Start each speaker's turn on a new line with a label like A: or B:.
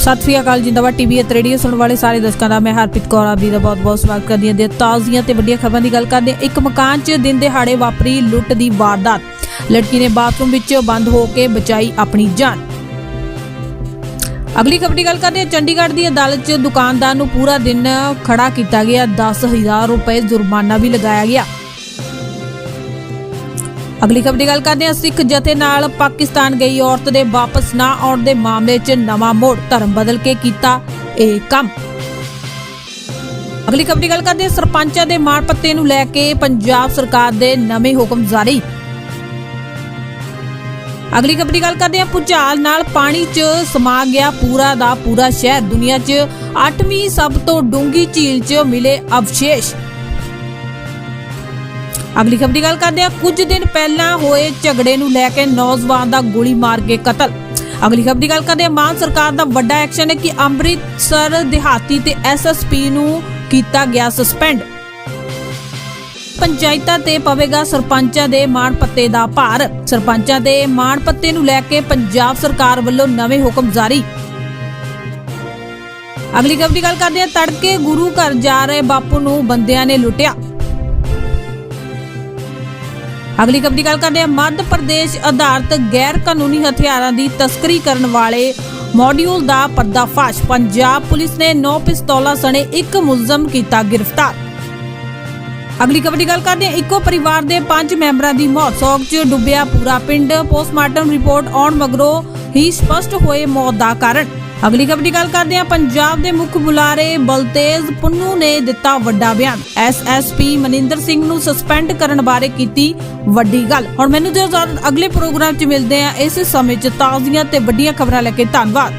A: ਸਤਿ ਸ੍ਰੀ ਅਕਾਲ ਜਿੰਦਾਬਾਦ ਟੀਵੀ ਅਤੇ ਰੇਡੀਓ ਸੁਣਨ ਵਾਲੇ ਸਾਰੇ ਦਰਸ਼ਕਾਂ ਦਾ, ਮੈਂ ਹਰਪ੍ਰੀਤ ਕੌਰ ਆਪ ਜੀ ਦਾ ਬਹੁਤ-ਬਹੁਤ ਸਵਾਗਤ ਕਰਦੀ ਹਾਂ ਦੇ ਤਾਜ਼ੀਆਂ ਤੇ ਵੱਡੀਆਂ ਖਬਰਾਂ ਦੀ ਗੱਲ ਕਰਦੇ ਹਾਂ। ਇੱਕ ਮਕਾਨ 'ਚ ਦਿਨ ਦਿਹਾੜੇ ਵਾਪਰੀ ਲੁੱਟ ਦੀ ਵਾਰਦਾਤ। ਲੜਕੀ ਨੇ ਬਾਥਰੂਮ ਵਿੱਚ ਬੰਦ ਹੋ ਕੇ ਬਚਾਈ ਆਪਣੀ ਜਾਨ। ਅਗਲੀ ਖਬਰ ਦੀ ਗੱਲ ਕਰਦੇ ਹਾਂ। ਚੰਡੀਗੜ੍ਹ ਦੀ ਅਦਾਲਤ 'ਚ ਦੁਕਾਨਦਾਰ ਨੂੰ ਪੂਰਾ ਦਿਨ ਖੜਾ ਕੀਤਾ ਗਿਆ। 10000 ਰੁਪਏ ਜੁਰਮਾਨਾ ਵੀ ਲਗਾਇਆ ਗਿਆ। ਅਗਲੀ ਖਬਰ ਦੀ ਗੱਲ ਕਰਦੇ ਹਾਂ, ਸਿੱਖ ਜਥੇ ਨਾਲ ਪਾਕਿਸਤਾਨ ਗਈ ਔਰਤ ਦੇ ਵਾਪਸ ਨਾ ਆਉਣ ਦੇ ਮਾਮਲੇ 'ਚ ਨਵਾਂ ਮੋੜ, ਧਰਮ ਬਦਲ ਕੇ ਕੀਤਾ ਇਹ ਕੰਮ। ਅਗਲੀ ਖਬਰ ਦੀ ਗੱਲ ਕਰਦੇ ਹਾਂ, ਸਰਪੰਚਾਂ ਦੇ ਮਾਣ ਪੱਤੇ ਨੂੰ ਲੈ ਕੇ ਪੰਜਾਬ ਸਰਕਾਰ ਦੇ ਨਵੇਂ ਹੁਕਮ ਜਾਰੀ। ਅਗਲੀ ਖਬਰ ਦੀ ਗੱਲ ਕਰਦੇ ਹਾਂ, ਭੁਚਾਲ ਨਾਲ ਪਾਣੀ 'ਚ ਸਮਾ ਗਿਆ ਪੂਰਾ ਦਾ ਪੂਰਾ ਸ਼ਹਿਰ, ਦੁਨੀਆ 'ਚ 8ਵੀਂ ਸਭ ਤੋਂ ਡੂੰਘੀ ਝੀਲ 'ਚ ਮਿਲੇ ਅਵਸ਼ੇਸ਼। ਅਗਲੀ ਖਬਰ ਦੀ ਗੱਲ ਕਰਦੇ ਹਾਂ। ਕੁਝ ਦਿਨ ਪਹਿਲਾਂ ਹੋਏ ਝਗੜੇ ਨੂੰ ਲੈ ਕੇ ਨੌਜਵਾਨ ਦਾ ਗੋਲੀ ਮਾਰ ਕੇ ਕਤਲ। ਅਗਲੀ ਖਬਰ ਦੀ ਗੱਲ ਕਰਦੇ ਹਾਂ। ਮਾਨ ਸਰਕਾਰ ਦਾ ਵੱਡਾ ਐਕਸ਼ਨ ਹੈ ਕਿ ਅੰਮ੍ਰਿਤਸਰ ਦਿਹਾਤੀ ਤੇ ਐਸਐਸਪੀ ਨੂੰ ਕੀਤਾ ਗਿਆ ਸਸਪੈਂਡ। ਪੰਚਾਇਤਾਂ ਤੇ ਪਵੇਗਾ ਸਰਪੰਚਾਂ ਦੇ ਮਾਣ ਪੱਤੇ ਦਾ ਭਾਰ। ਸਰਪੰਚਾਂ ਦੇ ਮਾਣ ਪੱਤੇ ਨੂੰ ਲੈ ਕੇ ਪੰਜਾਬ ਸਰਕਾਰ ਵੱਲੋਂ ਨਵੇਂ ਹੁਕਮ ਜਾਰੀ। ਅਗਲੀ ਖਬਰ ਦੀ ਗੱਲ ਕਰਦੇ ਹਾਂ। ਤੜਕੇ ਗੁਰੂ ਘਰ ਜਾ ਰਹੇ ਬਾਪੂ ਨੂੰ ਬੰਦਿਆਂ ਨੇ ਲੁੱਟਿਆ। ਅਗਲੀ ਖਬਰ ਦੀ ਗੱਲ ਕਰਦੇ ਹਾਂ। ਮੱਧ ਪ੍ਰਦੇਸ਼ ਆਧਾਰਿਤ ਗੈਰ ਕਾਨੂੰਨੀ ਹਥਿਆਰਾਂ ਦੀ ਤਸਕਰੀ ਕਰਨ ਵਾਲੇ ਮੋਡਿਊਲ ਦਾ ਪਰਦਾਫਾਸ਼। ਪੰਜਾਬ ਪੁਲਿਸ ਨੇ 9 ਪਿਸਤੌਲਾਂ ਸਣੇ ਇੱਕ ਮੁਲਜ਼ਮ ਕੀਤਾ ਗ੍ਰਿਫਤਾਰ। ਅਗਲੀ ਖਬਰ ਦੀ ਗੱਲ ਕਰਦੇ ਹਾਂ। ਇੱਕੋ ਪਰਿਵਾਰ ਦੇ ਪੰਜ ਮੈਂਬਰਾਂ ਦੀ ਮੌਤ। ਸੌਗ 'ਚ ਡੁੱਬਿਆ ਪੂਰਾ ਪਿੰਡ। ਪੋਸਟਮਾਰਟਮ ਰਿਪੋਰਟ ਆਉਣ ਮਗਰੋਂ ਹੀ ਸਪਸ਼ਟ ਹੋਏ ਮੌਤ ਦਾ ਕਾਰਨ। ਅਗਲੀ ਖਬਰ ਦੀ ਗੱਲ ਕਰਦੇ ਹਾਂ। ਪੰਜਾਬ ਦੇ ਮੁੱਖ ਬੁਲਾਰੇ ਬਲਤੇਜ ਪੁੰਨੂ ਨੇ ਦਿੱਤਾ ਵੱਡਾ ਬਿਆਨ। ਐਸਐਸਪੀ ਮਨਿੰਦਰ ਸਿੰਘ ਨੂੰ ਸਸਪੈਂਡ ਕਰਨ ਬਾਰੇ ਕੀਤੀ ਵੱਡੀ ਗੱਲ। ਹੁਣ ਮੈਨੂੰ ਦਿਓ ਅਗਲੇ ਪ੍ਰੋਗਰਾਮ 'ਚ ਮਿਲਦੇ ਆ, ਇਸੇ ਸਮੇਂ 'ਚ ਤਾਜ਼ੀਆਂ ਤੇ ਵੱਡੀਆਂ ਖਬਰਾਂ ਲੈ ਕੇ ਧੰਨਵਾਦ।